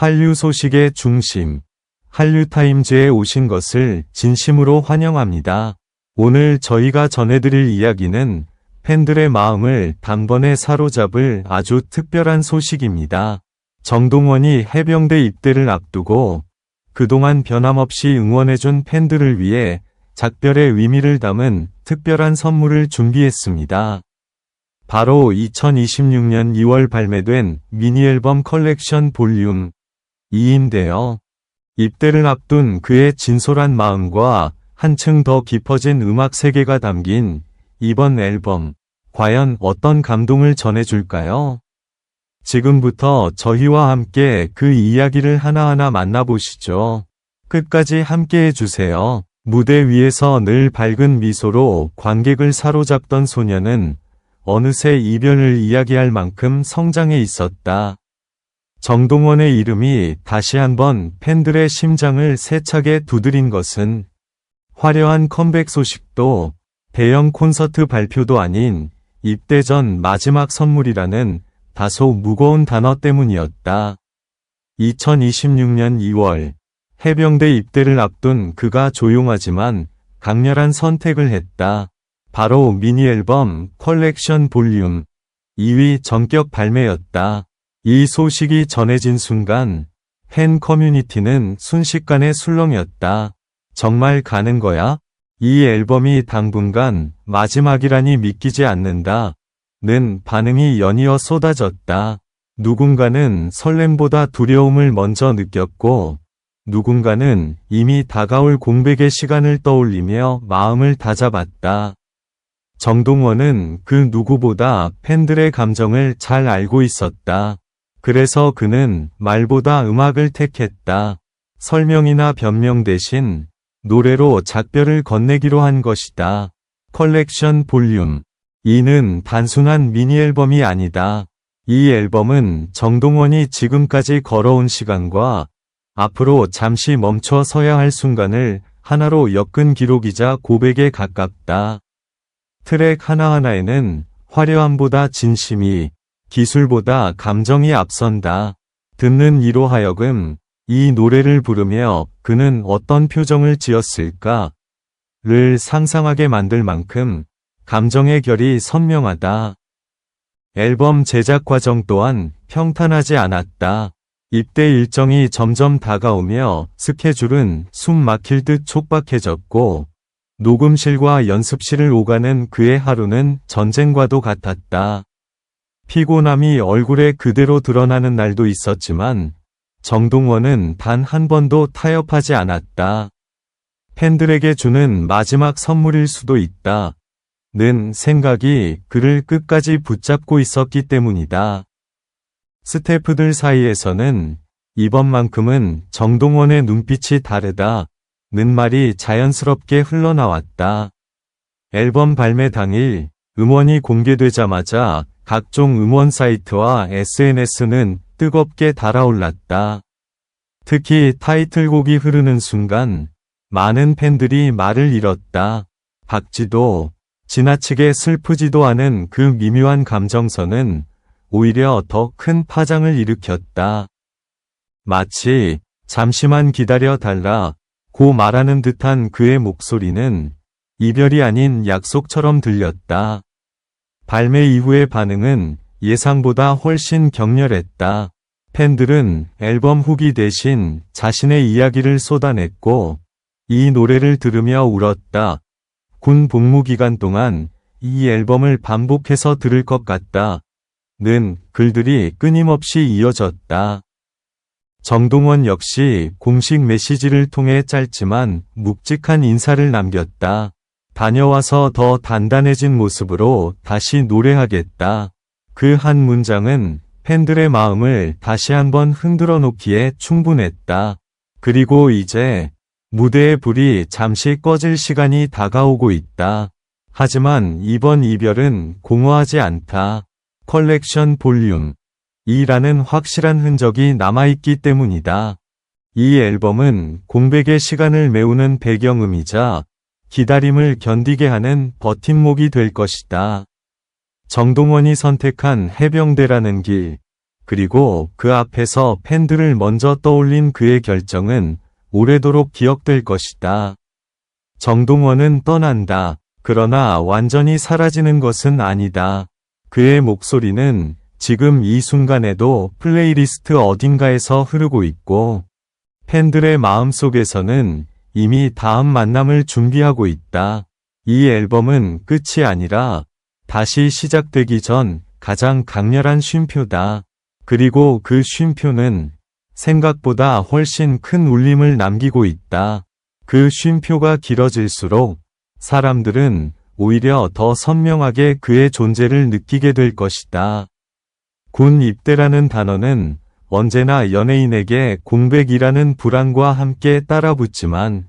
한류 소식의 중심, 한류타임즈에 오신 것을 진심으로 환영합니다. 오늘 저희가 전해드릴 이야기는 팬들의 마음을 단번에 사로잡을 아주 특별한 소식입니다. 정동원이 해병대 입대를 앞두고 그동안 변함없이 응원해준 팬들을 위해 작별의 의미를 담은 특별한 선물을 준비했습니다. 바로 2026년 2월 발매된 미니 앨범 컬렉션 볼륨 2인데요. 입대를 앞둔 그의 진솔한 마음과 한층 더 깊어진 음악 세계가 담긴 이번 앨범, 과연 어떤 감동을 전해줄까요? 지금부터 저희와 함께 그 이야기를 하나하나 만나보시죠. 끝까지 함께 해주세요. 무대 위에서 늘 밝은 미소로 관객을 사로잡던 소녀는 어느새 이별을 이야기할 만큼 성장해 있었다. 정동원의 이름이 다시 한번 팬들의 심장을 세차게 두드린 것은 화려한 컴백 소식도 대형 콘서트 발표도 아닌 입대 전 마지막 선물이라는 다소 무거운 단어 때문이었다. 2026년 2월 해병대 입대를 앞둔 그가 조용하지만 강렬한 선택을 했다. 바로 미니 앨범 컬렉션 볼륨 2위 전격 발매였다. 이 소식이 전해진 순간 팬 커뮤니티는 순식간에 술렁였다. 정말 가는 거야? 이 앨범이 당분간 마지막이라니 믿기지 않는다. 는 반응이 연이어 쏟아졌다. 누군가는 설렘보다 두려움을 먼저 느꼈고, 누군가는 이미 다가올 공백의 시간을 떠올리며 마음을 다잡았다. 정동원은 그 누구보다 팬들의 감정을 잘 알고 있었다. 그래서 그는 말보다 음악을 택했다. 설명이나 변명 대신 노래로 작별을 건네기로 한 것이다. 컬렉션 볼륨. 이는 단순한 미니 앨범이 아니다. 이 앨범은 정동원이 지금까지 걸어온 시간과 앞으로 잠시 멈춰 서야 할 순간을 하나로 엮은 기록이자 고백에 가깝다. 트랙 하나하나에는 화려함보다 진심이, 기술보다 감정이 앞선다. 듣는 이로 하여금 이 노래를 부르며 그는 어떤 표정을 지었을까? 를 상상하게 만들 만큼 감정의 결이 선명하다. 앨범 제작 과정 또한 평탄하지 않았다. 입대 일정이 점점 다가오며 스케줄은 숨 막힐 듯 촉박해졌고 녹음실과 연습실을 오가는 그의 하루는 전쟁과도 같았다. 피곤함이 얼굴에 그대로 드러나는 날도 있었지만 정동원은 단 한 번도 타협하지 않았다. 팬들에게 주는 마지막 선물일 수도 있다. 는 생각이 그를 끝까지 붙잡고 있었기 때문이다. 스태프들 사이에서는 이번만큼은 정동원의 눈빛이 다르다. 는 말이 자연스럽게 흘러나왔다. 앨범 발매 당일 음원이 공개되자마자 각종 음원 사이트와 SNS는 뜨겁게 달아올랐다. 특히 타이틀곡이 흐르는 순간 많은 팬들이 말을 잃었다. 박지도 지나치게 슬프지도 않은 그 미묘한 감정선은 오히려 더 큰 파장을 일으켰다. 마치 잠시만 기다려 달라 고 말하는 듯한 그의 목소리는 이별이 아닌 약속처럼 들렸다. 발매 이후의 반응은 예상보다 훨씬 격렬했다. 팬들은 앨범 후기 대신 자신의 이야기를 쏟아냈고 이 노래를 들으며 울었다. 군 복무 기간 동안 이 앨범을 반복해서 들을 것 같다. 는 글들이 끊임없이 이어졌다. 정동원 역시 공식 메시지를 통해 짧지만 묵직한 인사를 남겼다. 다녀와서 더 단단해진 모습으로 다시 노래하겠다. 그 한 문장은 팬들의 마음을 다시 한번 흔들어 놓기에 충분했다. 그리고 이제 무대의 불이 잠시 꺼질 시간이 다가오고 있다. 하지만 이번 이별은 공허하지 않다. 컬렉션 볼륨 2라는 확실한 흔적이 남아있기 때문이다. 이 앨범은 공백의 시간을 메우는 배경음이자 기다림을 견디게 하는 버팀목이 될 것이다. 정동원이 선택한 해병대라는 길, 그리고 그 앞에서 팬들을 먼저 떠올린 그의 결정은 오래도록 기억될 것이다. 정동원은 떠난다. 그러나 완전히 사라지는 것은 아니다. 그의 목소리는 지금 이 순간에도 플레이리스트 어딘가에서 흐르고 있고, 팬들의 마음 속에서는 이미 다음 만남을 준비하고 있다. 이 앨범은 끝이 아니라 다시 시작되기 전 가장 강렬한 쉼표다. 그리고 그 쉼표는 생각보다 훨씬 큰 울림을 남기고 있다. 그 쉼표가 길어질수록 사람들은 오히려 더 선명하게 그의 존재를 느끼게 될 것이다. 군 입대라는 단어는 언제나 연예인에게 공백이라는 불안과 함께 따라붙지만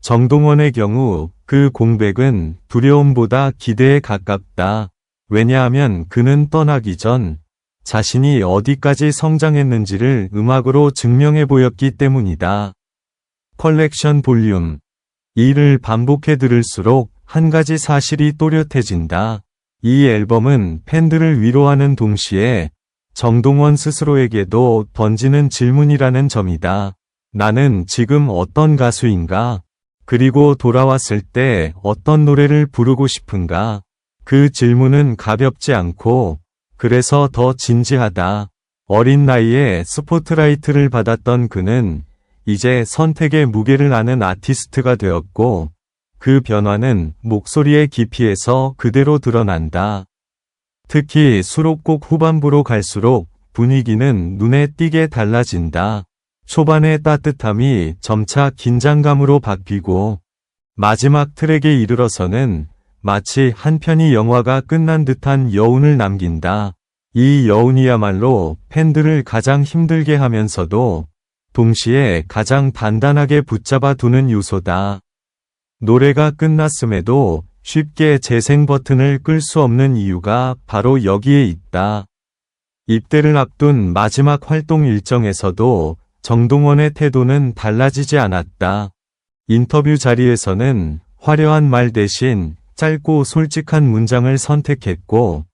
정동원의 경우 그 공백은 두려움보다 기대에 가깝다. 왜냐하면 그는 떠나기 전 자신이 어디까지 성장했는지를 음악으로 증명해 보였기 때문이다. 컬렉션 볼륨. 이를 반복해 들을수록 한 가지 사실이 또렷해진다. 이 앨범은 팬들을 위로하는 동시에 정동원 스스로에게도 던지는 질문이라는 점이다. 나는 지금 어떤 가수인가? 그리고 돌아왔을 때 어떤 노래를 부르고 싶은가? 그 질문은 가볍지 않고 그래서 더 진지하다. 어린 나이에 스포트라이트를 받았던 그는 이제 선택의 무게를 아는 아티스트가 되었고 그 변화는 목소리의 깊이에서 그대로 드러난다. 특히 수록곡 후반부로 갈수록 분위기는 눈에 띄게 달라진다. 초반의 따뜻함이 점차 긴장감으로 바뀌고 마지막 트랙에 이르러서는 마치 한 편의 영화가 끝난 듯한 여운을 남긴다. 이 여운이야말로 팬들을 가장 힘들게 하면서도 동시에 가장 단단하게 붙잡아 두는 요소다. 노래가 끝났음에도 쉽게 재생 버튼을 끌 수 없는 이유가 바로 여기에 있다. 입대를 앞둔 마지막 활동 일정에서도 정동원의 태도는 달라지지 않았다. 인터뷰 자리에서는 화려한 말 대신 짧고 솔직한 문장을 선택했고,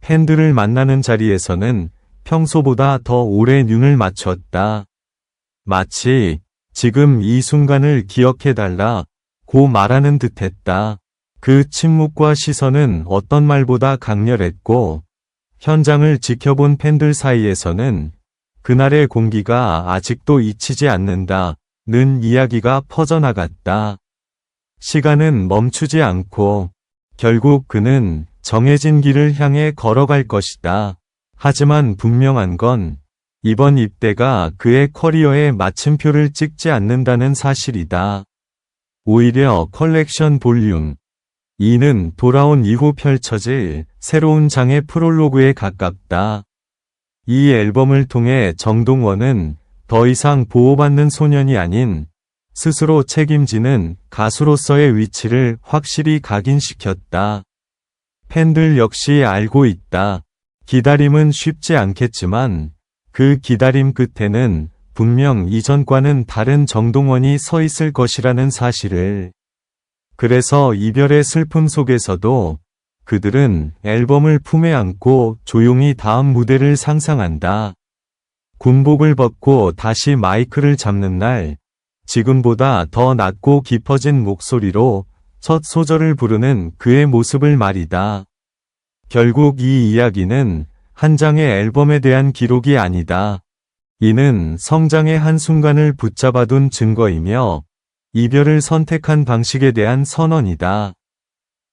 팬들을 만나는 자리에서는 평소보다 더 오래 눈을 맞췄다. 마치 지금 이 순간을 기억해달라 고 말하는 듯 했다. 그 침묵과 시선은 어떤 말보다 강렬했고, 현장을 지켜본 팬들 사이에서는 그날의 공기가 아직도 잊히지 않는다. 는 이야기가 퍼져나갔다. 시간은 멈추지 않고 결국 그는 정해진 길을 향해 걸어갈 것이다. 하지만 분명한 건 이번 입대가 그의 커리어에 마침표를 찍지 않는다는 사실이다. 오히려 컬렉션 볼륨 2는 돌아온 이후 펼쳐질 새로운 장의 프롤로그에 가깝다. 이 앨범을 통해 정동원은 더 이상 보호받는 소년이 아닌 스스로 책임지는 가수로서의 위치를 확실히 각인시켰다. 팬들 역시 알고 있다. 기다림은 쉽지 않겠지만 그 기다림 끝에는 분명 이전과는 다른 정동원이 서 있을 것이라는 사실을. 그래서 이별의 슬픔 속에서도 그들은 앨범을 품에 안고 조용히 다음 무대를 상상한다. 군복을 벗고 다시 마이크를 잡는 날, 지금보다 더 낮고 깊어진 목소리로 첫 소절을 부르는 그의 모습을 말이다. 결국 이 이야기는 한 장의 앨범에 대한 기록이 아니다. 이는 성장의 한순간을 붙잡아둔 증거이며 이별을 선택한 방식에 대한 선언이다.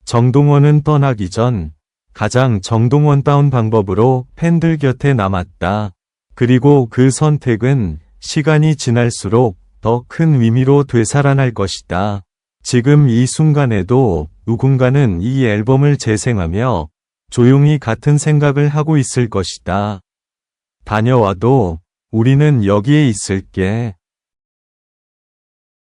정동원은 떠나기 전 가장 정동원다운 방법으로 팬들 곁에 남았다. 그리고 그 선택은 시간이 지날수록 더 큰 의미로 되살아날 것이다. 지금 이 순간에도 누군가는 이 앨범을 재생하며 조용히 같은 생각을 하고 있을 것이다. 다녀와도 우리는 여기에 있을게.